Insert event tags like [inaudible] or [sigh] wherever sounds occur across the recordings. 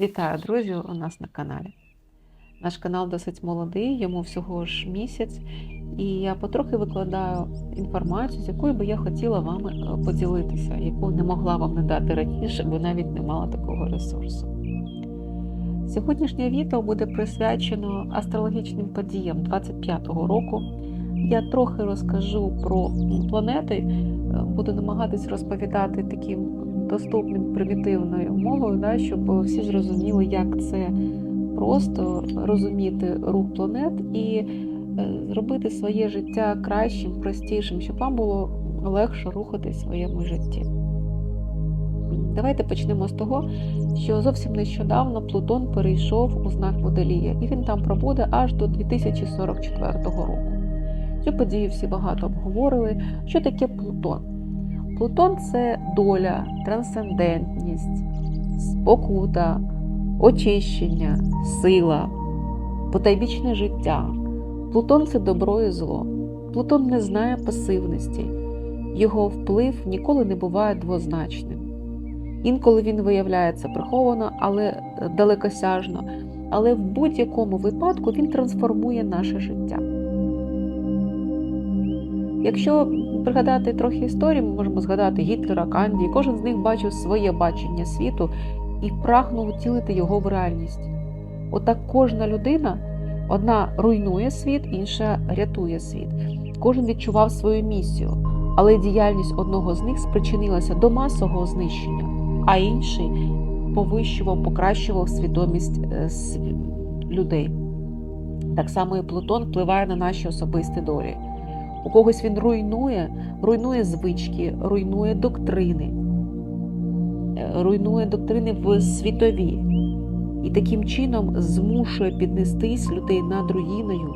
Вітаю, друзі, у нас на каналі. Наш канал досить молодий, йому всього ж місяць, і я потрохи викладаю інформацію, з якою би я хотіла вами е, поділитися, яку не могла вам надати раніше, бо навіть не мала такого ресурсу. Сьогоднішнє відео буде присвячено астрологічним подіям 25-го року. Я трохи розкажу про планети, е, буду намагатись розповідати таким доступним примітивною мовою, да, щоб всі зрозуміли, як це просто розуміти рух планет і е, зробити своє життя кращим, простішим, щоб вам було легше рухати в своєму житті. Давайте почнемо з того, що зовсім нещодавно Плутон перейшов у знак Водолія, і він там пробуде аж до 2044 року. Цю подію всі багато обговорили. Що таке Плутон? Плутон це доля, трансцендентність, спокута, очищення, сила, потайбічне життя. Плутон це добро і зло. Плутон не знає пасивності, його вплив ніколи не буває двозначним. Інколи він виявляється приховано, але далекосяжно, але в будь-якому випадку він трансформує наше життя. Якщо пригадати трохи історії, ми можемо згадати Гітлера, Канді. Кожен з них бачив своє бачення світу і прагнув втілити його в реальність. Отак кожна людина одна руйнує світ, інша рятує світ. Кожен відчував свою місію, але діяльність одного з них спричинилася до масового знищення, а інший повищував, покращував свідомість людей. Так само і Плутон впливає на наші особисті долі. У когось він руйнує, руйнує звички, руйнує доктрини, руйнує доктрини в світові і таким чином змушує піднестись людей над руїною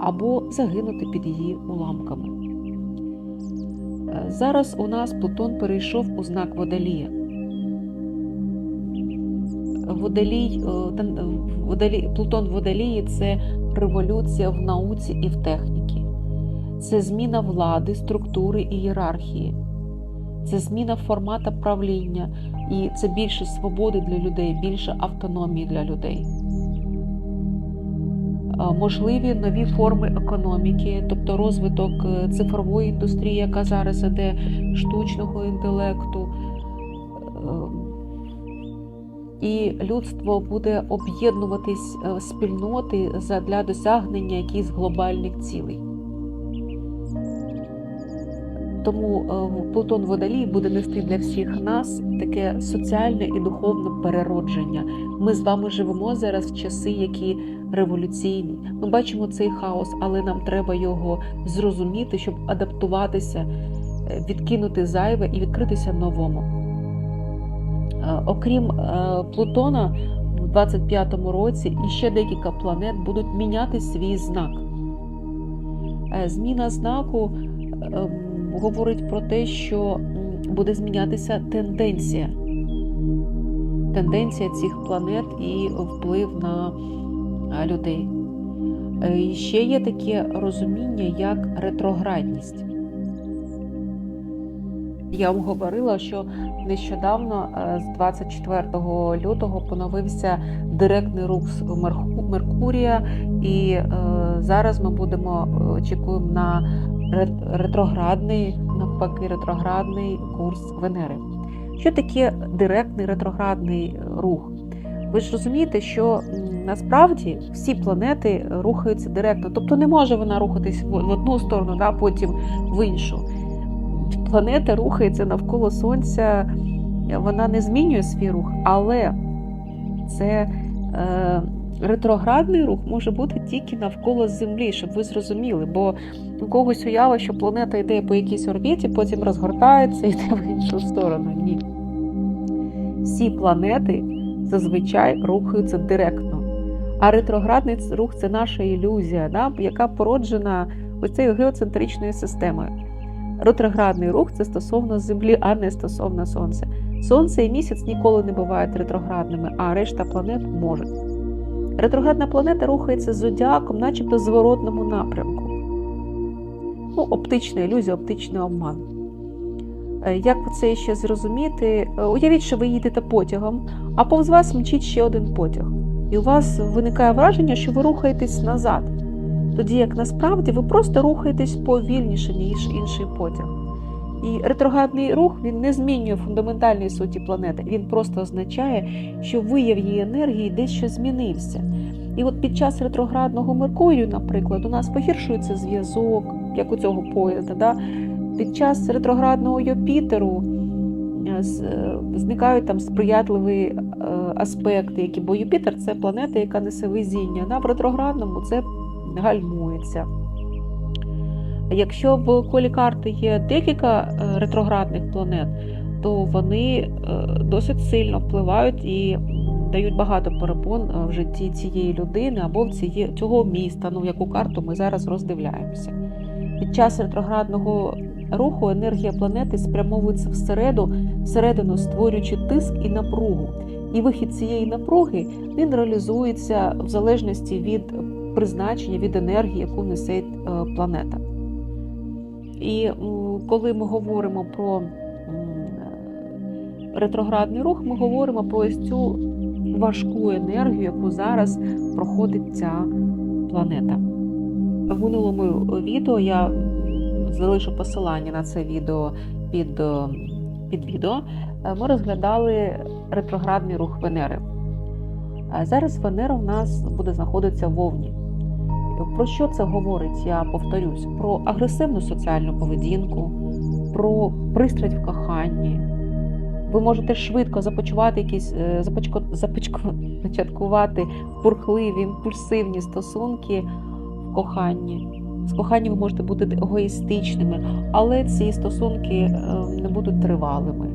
або загинути під її уламками. Зараз у нас Плутон перейшов у знак Водолія. Водолій, Водолій, Плутон водолії це революція в науці і в техніці. Це зміна влади, структури і ієрархії, це зміна формата правління, і це більше свободи для людей, більше автономії для людей. Можливі нові форми економіки, тобто розвиток цифрової індустрії, яка зараз іде, штучного інтелекту. І людство буде об'єднуватись в спільноти для досягнення якихось глобальних цілей. Тому Плутон Водолій буде нести для всіх нас таке соціальне і духовне переродження. Ми з вами живемо зараз в часи, які революційні. Ми бачимо цей хаос, але нам треба його зрозуміти, щоб адаптуватися, відкинути зайве і відкритися новому. Окрім Плутона, в 25-му році іще декілька планет будуть міняти свій знак. Зміна знаку говорить про те, що буде змінятися тенденція. Тенденція цих планет і вплив на людей. І ще є таке розуміння, як ретроградність. Я вам говорила, що нещодавно, з 24 лютого, поновився директний рух Меркурія, і зараз ми будемо очікуємо на ретроградний, навпаки, ретроградний курс Венери. Що таке директний ретроградний рух? Ви ж розумієте, що насправді всі планети рухаються директно, тобто не може вона рухатись в одну сторону, да, потім в іншу. Планета рухається навколо Сонця, вона не змінює свій рух, але це е, ретроградний рух може бути тільки навколо Землі, щоб ви зрозуміли, бо у когось уява, що планета йде по якійсь орбіті, потім розгортається і [laughs] йде в іншу сторону. Ні. Всі планети зазвичай рухаються директно. А ретроградний рух це наша ілюзія, да, яка породжена оцією геоцентричною системою. Ретроградний рух це стосовно Землі, а не стосовно Сонця. Сонце і місяць ніколи не бувають ретроградними, а решта планет можуть. Ретроградна планета рухається з зодіаком, начебто в зворотному напрямку. Ну, Оптична ілюзія, оптичний обман. Як це ще зрозуміти? Уявіть, що ви їдете потягом, а повз вас мчить ще один потяг. І у вас виникає враження, що ви рухаєтесь назад, тоді як насправді ви просто рухаєтесь повільніше, ніж інший потяг. І ретроградний рух він не змінює фундаментальної суті планети. Він просто означає, що вияв її енергії дещо змінився. І от під час ретроградного Меркурію, наприклад, у нас погіршується зв'язок, як у цього поїзда. Да? Під час ретроградного Юпітеру е, е, зникають там сприятливі е, аспекти, які, бо Юпітер це планета, яка несе везіння. В ретроградному це гальмується. Якщо в колі карти є декілька е, ретроградних планет, то вони е, досить сильно впливають і дають багато перепон е, в житті цієї людини або в ціє, цього міста, ну яку карту ми зараз роздивляємося. Під час ретроградного руху енергія планети спрямовується всереду, всередину створюючи тиск і напругу. І вихід цієї напруги він реалізується в залежності від призначення, від енергії, яку несе планета. І коли ми говоримо про ретроградний рух, ми говоримо про ось цю важку енергію, яку зараз проходить ця планета. В минулому відео я залишу посилання на це відео під, е, під відео. Е, Ми розглядали ретроградний рух Венери. Зараз Венера в нас буде знаходитися в Овні. Про що це говорить? Я повторюсь: про агресивну соціальну поведінку, про пристрасть в коханні. Ви можете швидко започувати якісь е, започко, започко, початкувати бурхливі, імпульсивні стосунки в коханні. З коханням ви можете бути егоїстичними, але ці стосунки е, не будуть тривалими.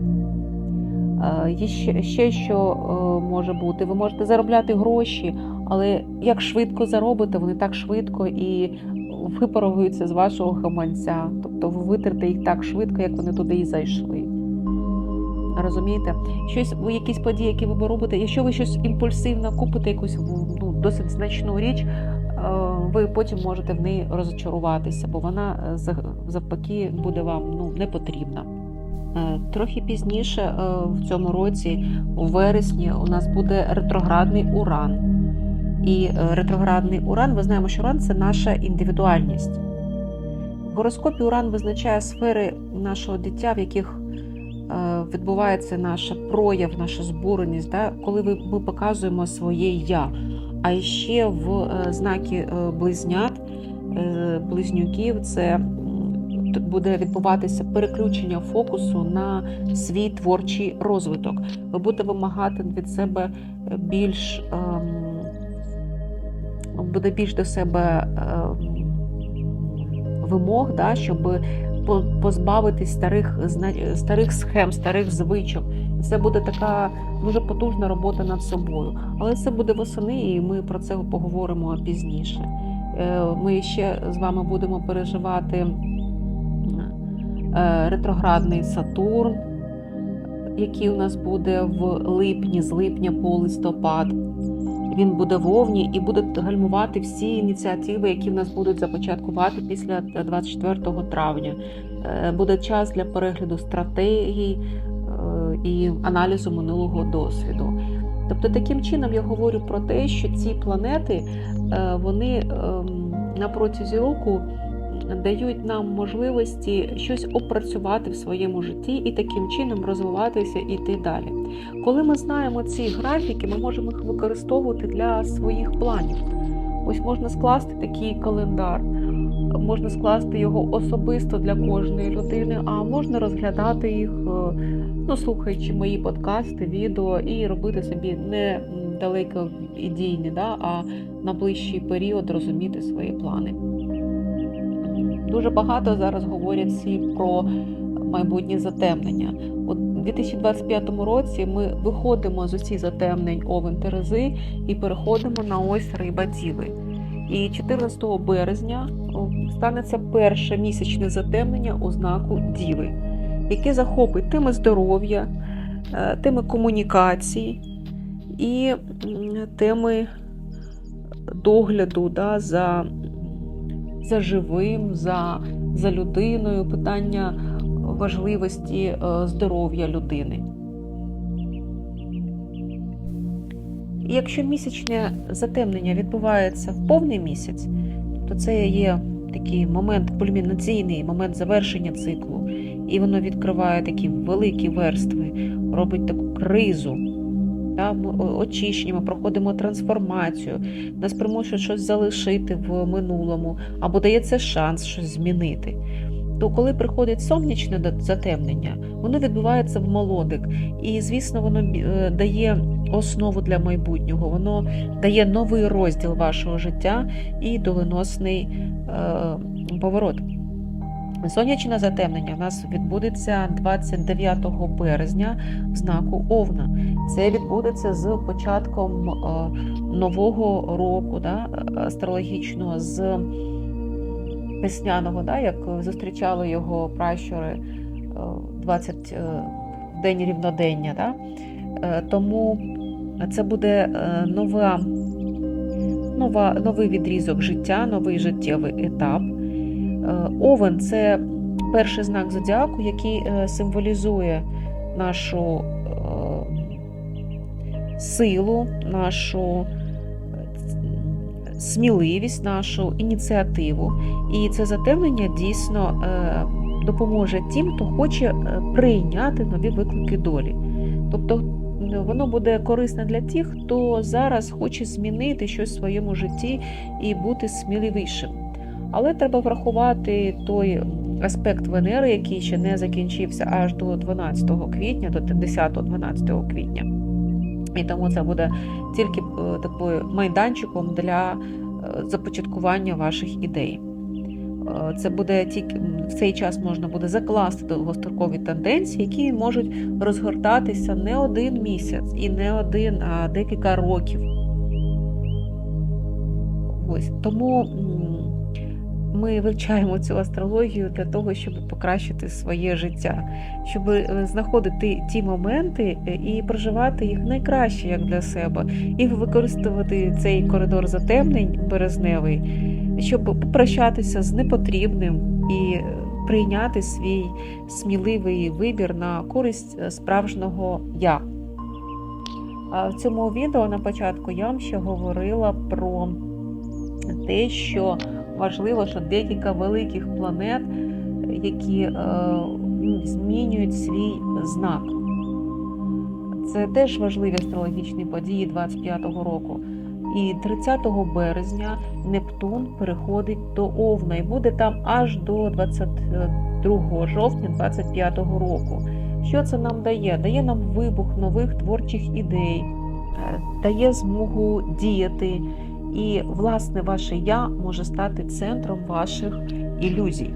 Е, Є ще, ще що може бути. Ви можете заробляти гроші, але як швидко заробите, вони так швидко і випаровуються з вашого гаманця. Тобто ви витрите їх так швидко, як вони туди і зайшли. Розумієте? Щось, ви- якісь події, які ви робите, якщо ви щось імпульсивно купите, якусь ну, досить значну річ, е, ви потім можете в неї розочаруватися, бо вона е, завпаки буде вам ну, не потрібна. Е, Трохи пізніше в цьому році, у вересні, у нас буде ретроградний уран. І е, ретроградний уран, ви знаємо, що уран це наша індивідуальність. В гороскопі уран визначає сфери нашого дитя, в яких е, відбувається наш прояв, наша збуреність, да? коли ми показуємо своє я. А ще в е, знакі е, близнят, близнюків, це буде відбуватися переключення фокусу на свій творчий розвиток. Ви будете вимагати від себе більш ем, буде більш до себе ем, вимог, да, щоб позбавитись старих, старих схем, старих звичок. Це буде така дуже потужна робота над собою. Але це буде восени, і ми про це поговоримо пізніше. Е, Ми ще з вами будемо переживати е, ретроградний Сатурн, який у нас буде в липні, з липня по листопад. Він буде вовні і буде гальмувати всі ініціативи, які в нас будуть започаткувати після 24 травня. Е, Буде час для перегляду стратегій е, і аналізу минулого досвіду. Тобто, таким чином я говорю про те, що ці планети е, вони ем, на протязі року дають нам можливості щось опрацювати в своєму житті і таким чином розвиватися і йти далі. Коли ми знаємо ці графіки, ми можемо їх використовувати для своїх планів. Ось можна скласти такий календар, можна скласти його особисто для кожної людини, а можна розглядати їх, е, ну, слухаючи мої подкасти, відео, і робити собі не далеко ідейні, да, а на ближчий період розуміти свої плани. Дуже багато зараз говорять всі про майбутнє затемнення. У 2025 році ми виходимо з усіх затемнень Овен Терези і переходимо на ось риба Діви. І 14 березня станеться перше місячне затемнення у знаку Діви, яке захопить теми здоров'я, е, теми комунікації і теми догляду да, за, за живим, за, за людиною, питання важливості е, здоров'я людини. Якщо місячне затемнення відбувається в повний місяць, то це є такий момент кульмінаційний, момент завершення циклу. І воно відкриває такі великі верстви, робить таку кризу. Та, Ми очищуємо, проходимо трансформацію, нас примушують щось залишити в минулому, або дається шанс щось змінити. То коли приходить сонячне затемнення, воно відбувається в молодик. І, звісно, воно е, дає основу для майбутнього, воно дає новий розділ вашого життя і доленосний е, поворот. Сонячне затемнення у нас відбудеться 29 березня в знаку Овна. Це відбудеться з початком е, нового року да, астрологічного, з весняного, да, як зустрічали його пращури 20 день рівнодення. Да. Тому це буде нова, нова, новий відрізок життя, новий життєвий етап. Овен це перший знак зодіаку, який символізує нашу силу, нашу сміливість, нашу ініціативу. І це затемнення дійсно допоможе тим, хто хоче прийняти нові виклики долі. Тобто воно буде корисне для тих, хто зараз хоче змінити щось в своєму житті і бути сміливішим. Але треба врахувати той аспект Венери, який ще не закінчився аж до 12 квітня, до 10-12 квітня. І тому це буде тільки такою майданчиком для започаткування ваших ідей. Це буде тільки в цей час можна буде закласти довгострокові тенденції, які можуть розгортатися не один місяць і не один, а декілька років. Ось тому ми вивчаємо цю астрологію для того, щоб покращити своє життя, щоб знаходити ті моменти і проживати їх найкраще як для себе, і використовувати цей коридор затемнень березневий, щоб попрощатися з непотрібним і прийняти свій сміливий вибір на користь справжнього я. В цьому відео на початку я вам ще говорила про те, що важливо, що декілька великих планет, які е, змінюють свій знак. Це теж важливі астрологічні події 25-го року. І 30 березня Нептун переходить до Овна і буде там аж до 22 жовтня 25-го року. Що це нам дає? Дає нам вибух нових творчих ідей, е, дає змогу діяти. І, власне, ваше я може стати центром ваших ілюзій.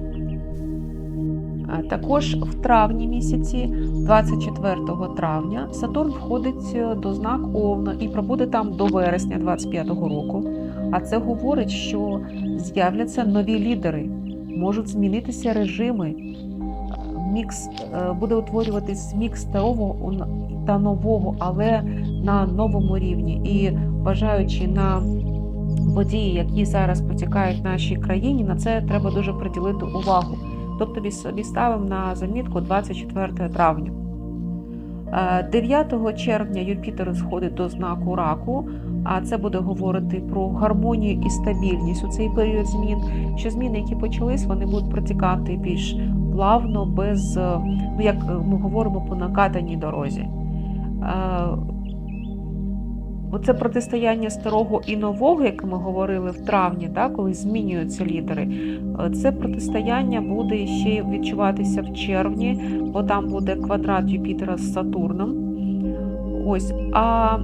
Також в травні місяці, 24 травня, Сатурн входить до знак Овна і пробуде там до вересня 25-го року. А це говорить, що з'являться нові лідери, можуть змінитися режими. Мікс буде утворюватись мікс старого та нового, але на новому рівні. І бажаючи на події, які зараз потікають в нашій країні, на це треба дуже приділити увагу. Тобто собі ставимо на замітку 24 травня. 9 е, червня Юпітер сходить до знаку раку, а це буде говорити про гармонію і стабільність у цей період змін. Що зміни, які почались, вони будуть протікати більш плавно, без, ну як ми говоримо, по накатаній дорозі. Е, Оце протистояння старого і нового, як ми говорили в травні, да, коли змінюються лідери. Е, це протистояння буде ще відчуватися в червні, бо там буде квадрат Юпітера з Сатурном. Ось. А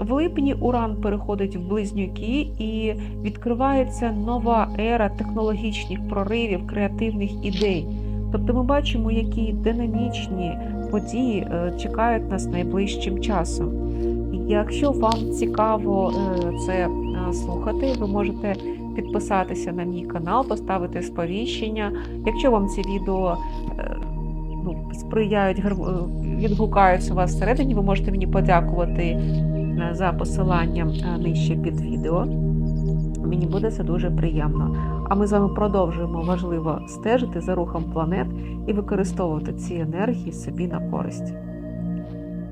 в липні Уран переходить в близнюки і відкривається нова ера технологічних проривів, креативних ідей. Тобто ми бачимо, які динамічні події е, чекають нас найближчим часом. Якщо вам цікаво е, це е, слухати, ви можете підписатися на мій канал, поставити сповіщення. Якщо вам ці відео е, ну, сприяють, відгукаються у вас всередині, ви можете мені подякувати за посиланням нижче під відео. Мені буде це дуже приємно. А ми з вами продовжуємо важливо стежити за рухом планет і використовувати ці енергії собі на користь.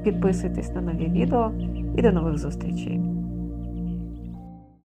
Підписуйтесь на нові відео. і до нових зустрічей!